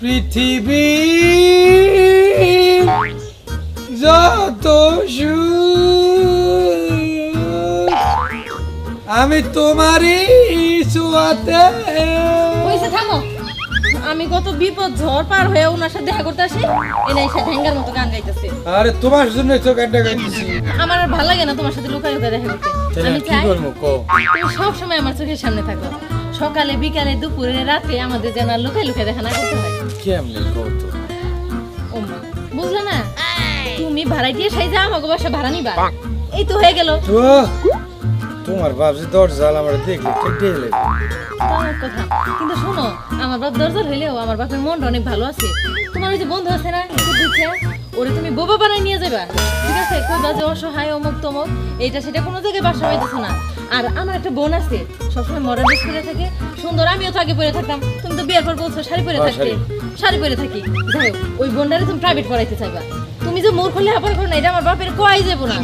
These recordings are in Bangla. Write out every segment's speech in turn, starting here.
পৃথিবী। যত আমি তোমারই ছোঁয়াতে থামো। আমি কত বিপদ ঝড় পার হয়ে ওনার সাথে দেখা করতে আসি এনে এসে ঢেঙ্গার মতো গান গাইতেছে। আরে তোমার জন্য তো গানটা গাইতেছি। আমার আর ভালো লাগে না তোমার সাথে লুকাই লুকাই দেখা করতে। আমি কি চাই করব কো তুমি সব সময় আমার চোখের সামনে থাকো। সকালে বিকালে দুপুরে রাতে আমাদের যেন আর লুকাই লুকাই দেখা না করতে হয়। কেমনে বুঝলে না? তুমি ভাড়াইটিয়ে সাইজা আমাকে বাসা ভাড়া নিবা। এই তো হয়ে গেল। তোমার বাপ যে দরজাল আমার দেখলে কেটে এলে? কথা। কিন্তু শোনো আমার বাপ দরজার হইলেও আমার বাপের মনটা অনেক ভালো আছে। তোমার ওই যে বন্ধু আছে না যাবা ঠিক আছে? কইবা যে অসহায় অমুক তমুক এইটা সেটা কোনো জায়গায় বাসা হইতেছে না। আর আমার একটা বোন আছে সবসময় মডার্ন ড্রেস পরে থাকে সুন্দর আমিও তো আগে পরে থাকতাম। তুমি তো বিয়ের পর বলছো শাড়ি পরে হ্যাঁ, থাকতে। শাড়ি। পরে থাকি। যাই ওই বোনটারে তুমি প্রাইভেট পড়াইতে চাইবা। তুমি যে মূর্খ লেখাপড়া করো না এটা আমার বাপের কোয়াই যাব না।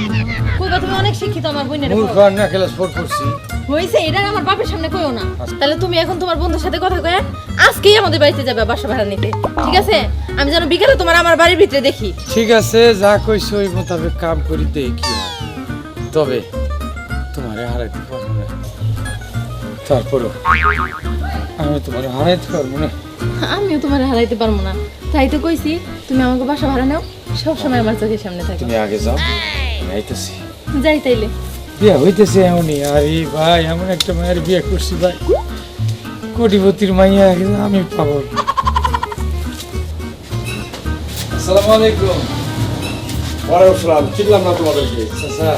কইবা তুমি অনেক শিক্ষিত আমার বোনের মূর্খ না ক্লাস ফোর করছি। হয়েছে এটা আমার বাপের সামনে কইও না। তাহলে তুমি এখন তোমার বন্ধুর সাথে কথা কয়ে আজকেই আমাদের বাড়িতে যাবে বাসা ভাড়া নিতে। ঠিক আছে? আমি যেন বিকালে তোমার আমার বাড়ির ভিতরে দেখি। ঠিক আছে যা কইছো ওই মোতাবেক কাম করি হয় তবে তোমারে হারাইতে পারব না। তারপরও আমি তোমারে হারাইতে পারব না। আমিও তোমার হারাইতে পারব না। তাই তো কইছি তুমি আমাকে বাসা ভাড়া নাও সব সময় আমার চোখের সামনে থাকো। তুমি আগে যাও আমি আইতেছি। যাই তাইলে। বিয়ে হইতেছে এমনই আরে ভাই, এমন একটা মায়ের বিয়ে করছি ভাই। কোটিপতির মাইয়া, আমি পাবো। আসসালামু আলাইকুম। ওয়ালাইকুম সালাম চিনলাম না তোমাদেরকে চাচা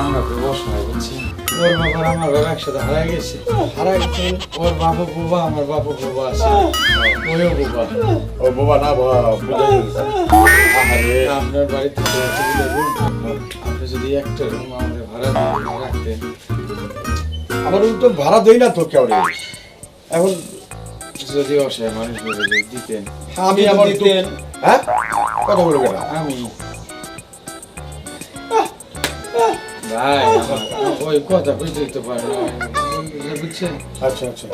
আমরা তো অসহায় বুঝছি। ওর বাবা আর আমার বাবা একসাথে হারাই গেছে। ওর বাবা আমার আছে। ও বাবা। না, বাবা গেছে। আপনার বাড়িতে তো অসুবিধা রুম আপনি যদি একটা রুম আমাদের ভাড়া দিয়ে রাখতেন। আমার রুম তো ভাড়া দেই না তো কেউ এখন যদি অসহায় মানুষ দিতেন। আমি আমার তো হ্যাঁ? কথা বলব আমি। ভাই ওই কথা বুঝতেই তো পারেন বুঝছেন? আচ্ছা আচ্ছা।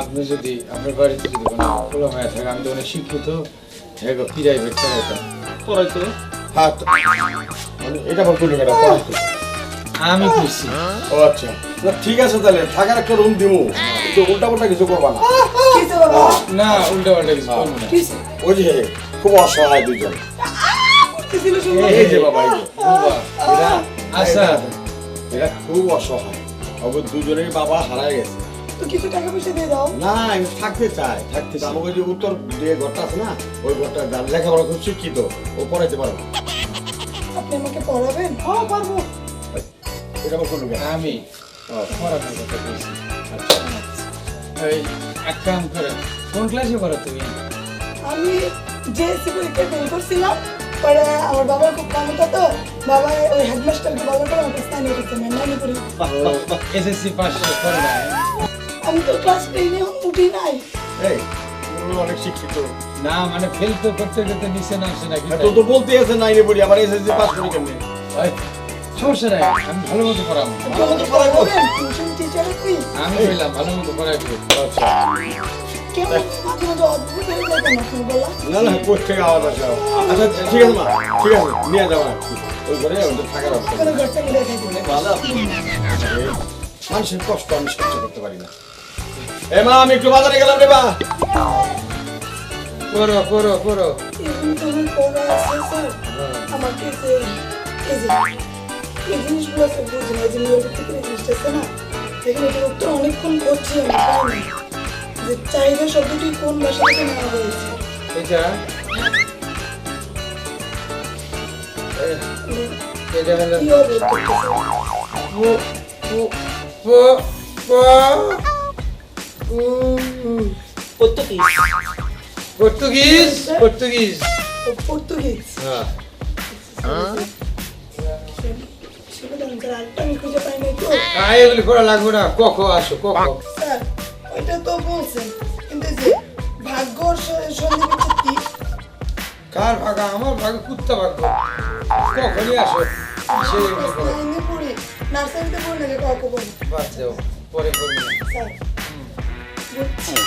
আপনি যদি আপনার বাড়িতে যদি কোনো খোলা হয়ে থাকে আমি তো অনেক শিক্ষিত। এগো প্রাইভেট চালাইতাম? পড়াইতো হ্যাঁ তো- মানে এটা পড়াইতো আমি খুশি ও আচ্ছা। না, ঠিক আছে তাহলে থাকার একটা রুম দিব কিন্তু উল্টা পাল্টা কিছু করবা না? না উল্টা পাল্টা কিছু করব না। ওই যে খুব অসহায় দুজন এই যে বাবা এই যে বাবা, এরা আচ্ছা এরা খুব অসহায়। দুজনের বাবা হারায় গেছে। তো কিছু টাকা পয়সা দিয়ে দাও। না আমি থাকতে চাই থাকতে চাই। আমাকে যে উত্তর দিয়ে ঘরটা আছে না ওই ঘরটা লেখাপড়া খুব শিক্ষিত ও পড়াইতে পারবে। আপনি আমাকে পড়াবেন? হ্যাঁ পারব। এটা আমার কোনো আমি পড়ানোর কথা বলছি। আচ্ছা। এক কাম করে কোন ক্লাসে পড়ো তুমি? আমি জেএসসি পরীক্ষায় ফেল করছিলাম পরে আমার বাবার খুব ক্ষমতা তো বাবা ওই হেডমাস্টারকে বলার পরে আমাকে স্থানীয় করতে আমি করি এসএসসি পাস করে আমি তো ক্লাস টেনে উঠি নাই। এই অনেক শিক্ষিত। না মানে ফেল তো করতে করতে নিচে নামছে নাকি তো তো বলতে আছে নাইনে পড়ি আবার এসএসসি পাস করি কেমনে? সমস্যা নাই আমি ভালো মতো পড়াবো। ভালো মতো পড়াইবো টিউশন টিচার কি আমি বললাম ভালো মতো পড়াইবো আচ্ছা। কেমন মাঝে মাঝে অদ্ভুত হয়ে যায় কেন তুমি বলা না না কোথ থেকে আওয়াজ আসে? আচ্ছা ঠিক আছে মা ঠিক আছে নিয়ে যাও ওই ঘরে ওদের থাকার অবস্থা। কোনো ঘরটা মিলে থাকি মানুষের কষ্ট আমি সহ্য করতে পারি না। এ মা আমি একটু বাজারে গেলাম রে করো করো করো এরকম তুমি পড়া আছে স্যার। আমাকে এই জিনিসগুলো স্যার বুঝি না যে নিয়োগের থেকে এই জিনিসটা আছে না এখানে এটার উত্তর অনেকক্ষণ করছি আমি যে চাহিদা শব্দটি কোন ভাষা থেকে নেওয়া হয়েছে? এটা এটা হলো? পর্তুগিজ পর্তুগিজ পর্তুগিজ হ্যাঁ তো এগুলি করা লাগবে না কখো আসো কখো ওইটা তো বলছেন কিন্তু যে ভাগ্য সন্ধি কার ভাগা আমার ভাগে কুত্তা ভাগ্য কখনই আসো সে পড়ি নার্সারিতে পড়ি না যে কাউকে বাদ দাও পরে স্যার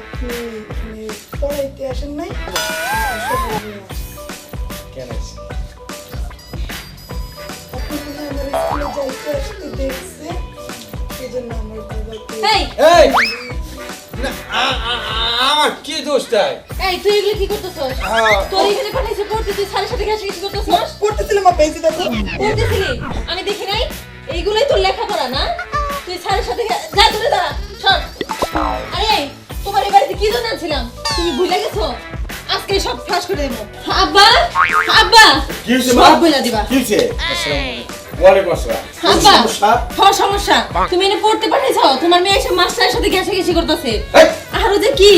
আপনি এখানে পড়াইতে আসেন নাই কেন আপনি আমার স্কুলে যাইতে আসতে দেখছে এই! আমার বাবাকে এই! এই না আ- আ- আ- আমার কি দোষ তাই? এই তুই এগুলো কি করতেছস? তোর এখানে পাঠাইছে পড়তে তুই সাথে গেছে কিছু করতেছস? পড়তেছিলাম আপা এই দেখো। পড়তেছিলি? আমি দেখি নাই? এইগুলোই তোর লেখাপড়া না? তুই স্যারের সাথে যা দূরে দাঁড়া। সর আরে তোমার এই বাড়িতে কি জন্য আনছিলাম? তুমি ভুলে গেছো? আজকে সব ফাঁস করে দেবো। আব্বা আব্বা কি হয়েছে মা? সব বলে দিবা। কি হয়েছে? ওয়ালাইকুম আসসালাম। আব্বা সমস্যা? হওয়ার সমস্যা। তুমি এনে পড়তে পাঠাইছো তোমার মেয়ে এসে মাস্টারের সাথে গেছে গেছি করতেছে। এই, যে কি?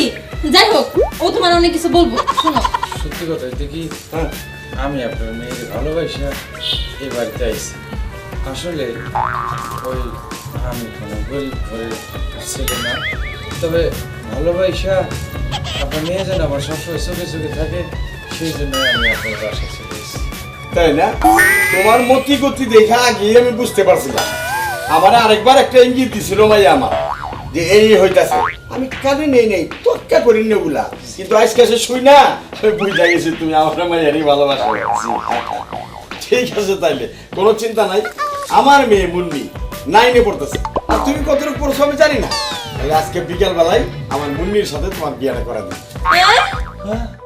যাই হোক ও তোমার অনেক কিছু বলব। শোনো। সত্যি কথা হইতে কি? হ্যাঁ, আমি আপনার মেয়েকে ভালোবাসি এই বাড়িতে আইছি। আসলে ওই আমি কোনো গরিব ঘরের ছেলে না। তবে ভালোবাসা আপনার মেয়ে যেন, আমার সবসময় চোখে চোখে থাকে, সেই জন্য আমি আপনার বাসা চলে তাই না? তোমার মতি গতি দেখা আগে আমি বুঝতে পারছিলাম। আমার আরেকবার একটা ইঙ্গিত দিছিল মাই আমার, যে এই হইতাছে। আমি কানে নেই নেই, তক্কা করি না ওগুলা কিন্তু আজকে সে শুই না, আমি বুঝতে গেছি তুমি আমার মাইয়ারই ভালোবাসা। ঠিক আছে তাইলে, কোনো চিন্তা নাই। আমার মেয়ে মুন্নি, নাইনে পড়তেছে। আর তুমি কতটুকু পড়ছো আমি জানি না। আজকে বিকাল বেলায় আমার মুন্নির সাথে তোমার বিয়েটা করা দিই হ্যাঁ? হ্যাঁ